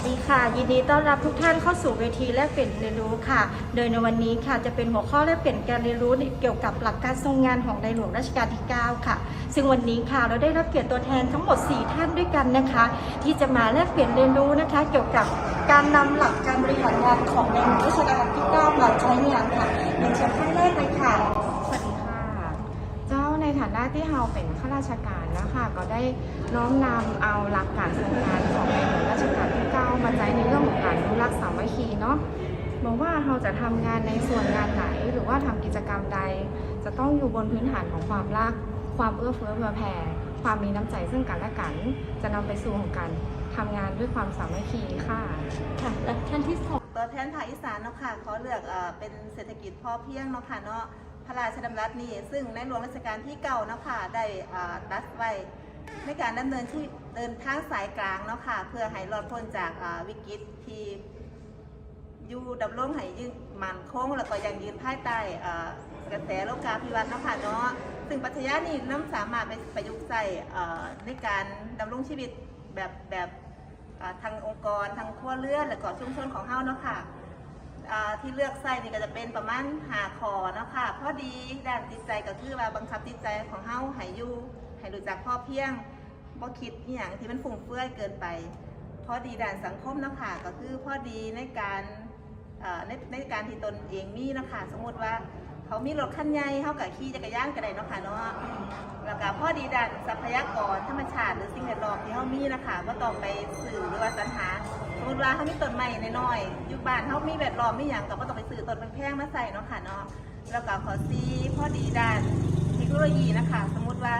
วัสดีค่ะ ยินดีต้อนรับทุกท่านเข้าสู่เวทีแลกเปลี่ยนเรียนรู้ค่ะ โดยในวันนี้ค่ะจะเป็นหัวข้อแลกเปลี่ยนการเรียนรู้เกี่ยวกับหลักการทรงงานของในหลวงรัชกาลที่ 9 ค่ะ ซึ่งวันนี้ค่ะเราได้รับเกียรติตัวแทนทั้งหมด 4 ท่านด้วยกันนะคะ ที่จะมาแลกเปลี่ยนเรียนรู้นะคะ เกี่ยวกับการนำหลักการบริหารงานของในหลวงรัชกาลที่ 9 มาใช้งานค่ะเรียนเชิญท่านแรกเลยค่ะสวัสดีค่ะ เจ้าในฐานะที่เราเป็นข้าราชการ นะคะก็ได้น้อมนำเอาหลักการทำงานของในหลวงรัชกาลที่ 9 มาใช้ในเรื่องของการอนุรักษ์สามัคคีเนาะบอกว่าเราจะทำงานในส่วนงานไหนหรือว่าทำกิจกรรมใด จะต้องอยู่บนพื้นฐานของความรัก ความเอื้อเฟื้อเผื่อแผ่ ความมีน้ำใจซึ่งกันและกัน จะนำไปสู่ของการทำงานด้วยความสามัคคีค่ะค่ะและท่านที่สองตัวแทนภาคอีสานเนาะค่ะเขาเลือกเอ่อเป็นเศรษฐกิจพอเพียงเนาะค่ะเนาะพ ระราชดำรัสนี้ ซึ่งในหลวงรัชกาลที่เก่าเนาะค่ะได้ตัดไว้ในการดำเนินที่เดินทางสายกลางเนาะค่ะเพื่อให้รอดพ้นจากวิกฤตที่อยู่ดำรงให้ยืนมั่นคงแล้วก็ยังยืนภายใต้กระแสโลกาภิวัตน์เนาะค่ะเนาะซึ่งปรัชญานี้น้ำสามารถไปประยุกต์ใส่ในการดำรงชีวิตแบบแบบทางองค์กรทางครัวเรือนและก็ชุมชนของเฮาเนาะค่ะอ่า ที่เลือกใส่นี่ก็จะเป็นประมาณหาคอเนาะค่ะพอดีด้านจิตใจก็คือว่าบังคับจิตใจของเฮาให้อยู่ให้รู้จักพ่อเพียงบ่คิดอหย่างที่มันฟุ่มเฟือยเกินไป พอดีด้านสังคมเนาะค่ะก็คือพอดีในการในในการที่ตนเองมีเนาะค่ะสมมติว่า เขามีรถคันใหญ่เฮากับขี่จักรยานก็ได้เนาะค่ะเนาะแล้วก็พอดีด้านทรัพยากรธรรมชาติหรือสิ่งแวดล้อมที่เขามีนะคะว่าต้องไปสื่อหรือว่าสรรหาสมมติว่าเขามีต้นไม้น้อยๆอยู่บ้านเขามีแวดล้อมมีอย่างก็บ่ต้องไปซื้อต้นแพงๆมาใส่เนาะค่ะเนาะแล้วก็ขอซีพอดีด้านเทคโนโลยีนะคะ สมมติว่า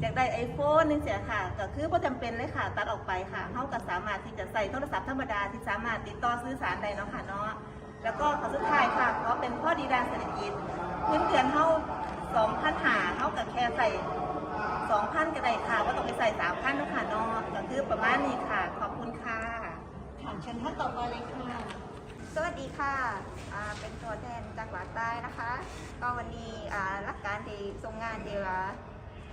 อยากได้ไอโฟนนึงเสียค่ะ ก็คือบ่จำเป็นเลยค่ะ ตัดออกไปค่ะเขาก็สามารถที่จะใส่โทรศัพท์ธรรมดาที่สามารถติดต่อสื่อสารได้เนาะค่ะเนาะแล้วก็ขอสุดท้ายค่ะ เพราะเป็นข้อดีด้านเศรษฐกิจ พื้นเดือนเขาสองพันหาเขากับแค่ใส่สองพันก็ได้ค่ะว่าต้องไปใส่สามพันนะคะเนอะก็คือประมาณนี้ค่ะ ขอบคุณค่ะถามเชิญท่านต่อไปเลยค่ะ สวัสดีค่ะอ่าเป็นตัวแทนจากหวัดใต้นะคะ ก็วันนี้อ่ารักการที่ทรงงานเดียว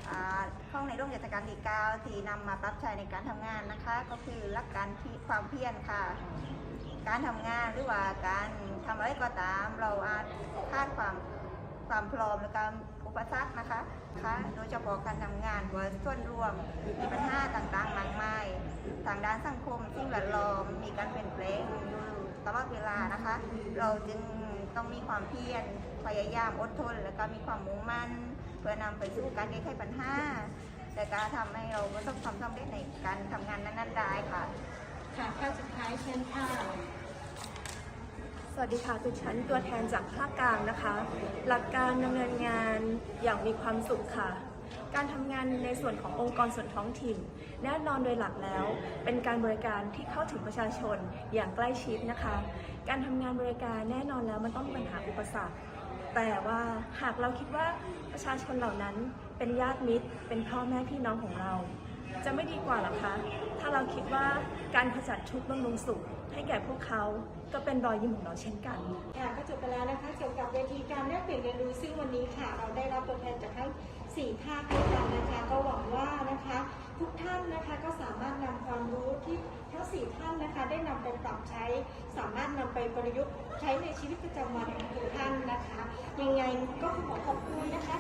อ่าข้องในร่วมกิจการที่เก้าที่นำมาปรับใช้ในการทำงานนะคะ ก็คือรักการที่ความเพียรค่ะ การทำงานหรือว่าการทำอะไรก็ตามเราอาจคาดความ ความพร้อมและการอุปสรรคนะคะคะโดยเฉพาะการทำงานบนส่วนรวมมีปัญหาต่างๆมากมายทางด้านสังคมสิ่งแวดล้อมมีการเปลี่ยนแปลงอยู่ตลอดเวลานะคะ เราจึงต้องมีความเพียรพยายามอดทน และก็มีความมุ่งมั่น เพื่อนำไปสู่การแก้ไขปัญหาและการทำให้เราประสบความสำเร็จในการทำงานนั้นๆได้ค่ะค่ะท่าสุดท้ายเชิญค่ะ วัสดีค่ะดิฉันตัวแทนจากภาคกลางนะคะ หลักการดำเนินงานอย่างมีความสุขค่ะ การทำงานในส่วนขององค์กรส่วนท้องถิ่น แน่นอนโดยหลักแล้ว เป็นการบริการที่เข้าถึงประชาชนอย่างใกล้ชิดนะคะ การทำงานบริการแน่นอนแล้วมันต้องมีปัญหาอุปสรรคแต่ว่าหากเราคิดว่าประชาชนเหล่านั้นเป็นญาติมิตร เป็นพ่อแม่พี่น้องของเรา จะไม่ดีกว่าหรอคะ ถ้าเราคิดว่าการขจัดทุกข์บำรุงสุข ให้แก่พวกเขาก็เป็นรอยยิ้มของเราเช่นกัน ค่ะก็จบไปแล้วนะคะเกี่ยวกับเวทีการแลกเปลี่ยนเรียนรู้ซึ่งวันนี้ค่ะ เราได้รับตัวแทนจากทั้งสี่ภาคด้วยกันนะคะ ก็หวังว่านะคะ ทุกท่านนะคะก็สามารถนำความรู้ที่ทั้งสี่ท่านนะคะได้นำไปปรับใช้ สามารถนำไปประยุกต์ใช้ในชีวิตประจำวันของทุกท่านนะคะ ยังไงก็ขอขอบคุณนะคะ